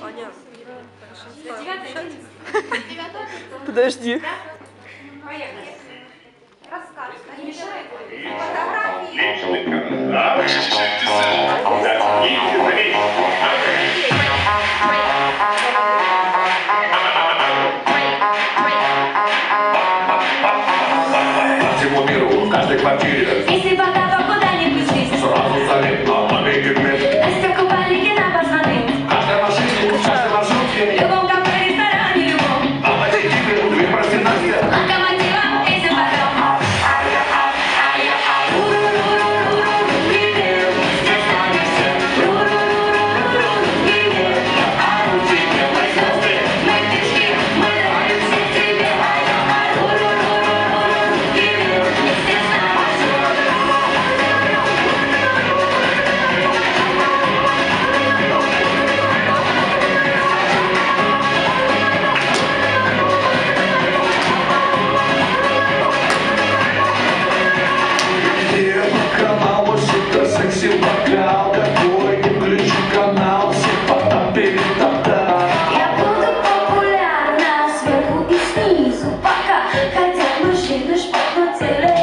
Аня, Подожди. Поехали. Расскажешь, не мешай. Фотографии. По всему миру, в каждой квартире. Если пока to say